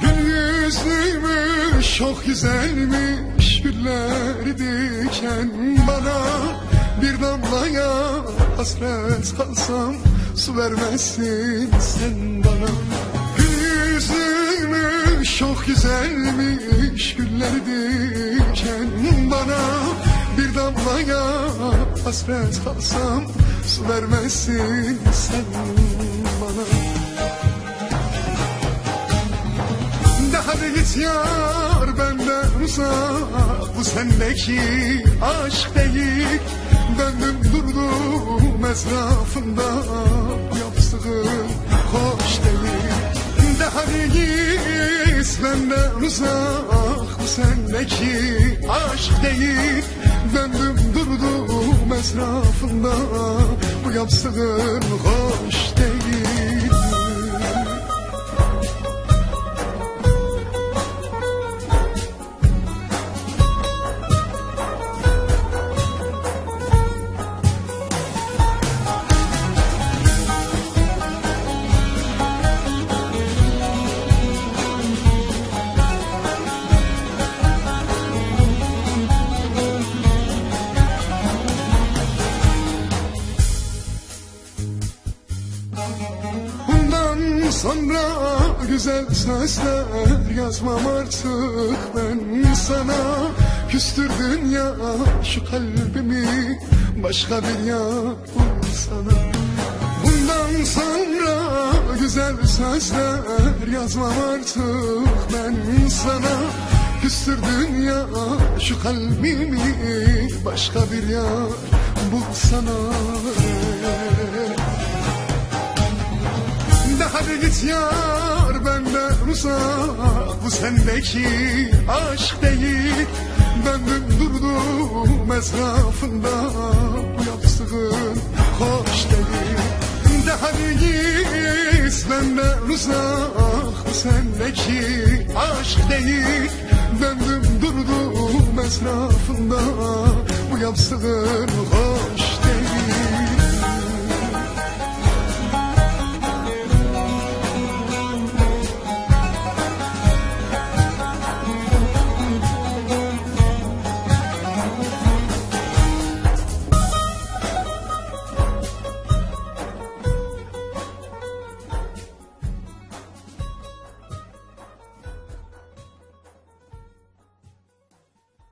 Gül yüzlüymüş çok güzelmiş Güller diken bana. Bir damlaya hasret kalsam Su vermezsin sen bana. Gül yüzlüymüş çok güzelmiş Güller diken bana. Bir damlaya hasret kalsam Su vermezsin sen bana. Git yar benden uzak Bu sendeki aşk değil Döndüm durdum etrafında. Yaptığın hoş değil De hadi git benden uzak Bu sendeki aşk değil Döndüm durdum etrafında. Bu yaptığın hoş değil sonra güzel sözler yazmam artık. Ben sana Küstürdün ya şu kalbimi. Başka bir yar sana Bundan sonra güzel sözler yazmam artık. Ben sana Küstürdün ya şu kalbimi. Başka bir yar bulsana de hadi git yar benden uzak Bu sendeki aşk değil. Döndüm durdum etrafında Bu yaptığın hoş değil. De hadi git benden uzak Bu sendeki aşk değil. Döndüm durdum etrafında Bu yaptığın hoş